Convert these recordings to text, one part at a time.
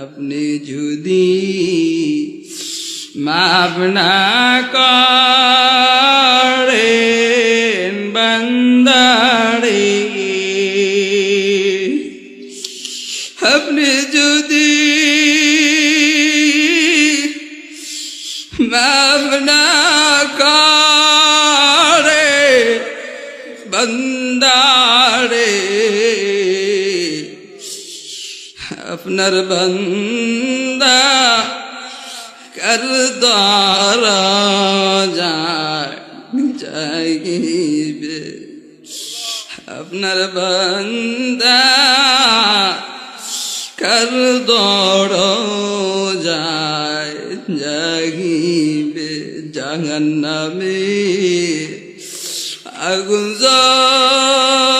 আপনি যদি মাপ না করেন বন্দারে আপনি যদি মাপ না আপনার বন্দা করদার যাইবে আপনার বন্দা কর দৌড় যায় জাগিবে জাহান্নামে আগুন যখন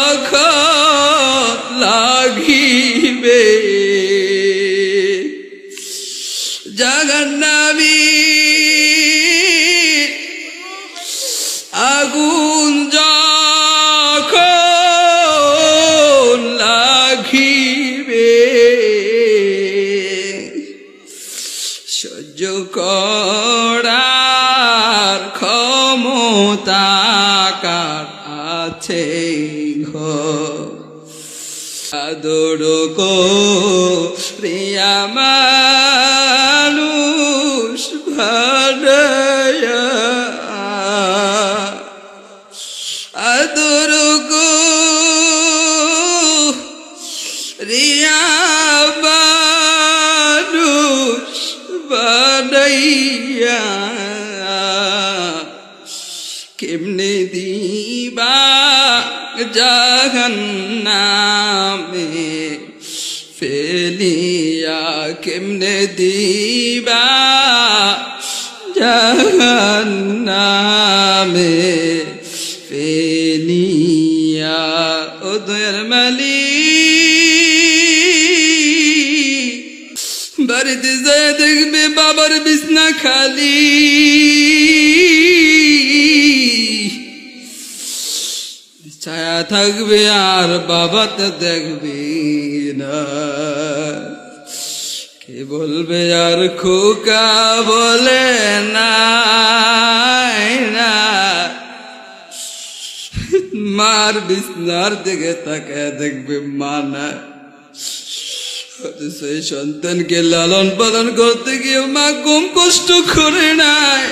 লাগিবে জাহান্নামী। আগুন যখন লাগিবে সহ্য করার ক্ষমতা আছে ঘর? আদর কো প্রিয়া বানাইয়া কেমনে দিবা জাহান্নামে ফেলিয়া, কেমনে দিবা জাহান্নামে ফেলিয়া, ও দয়ার মালিক। বাড়িতে যায় দেখবে বাবার খালি। ছায়া থাকবে আর বাবা তো দেখবে না। কে বলবে আর খোকা বলে না না। মার বিছনার দিকে তাকায় দেখবে মানা সেই সন্তানকে লালন পালন করতে গিয়ে মা কম কষ্ট করে নাই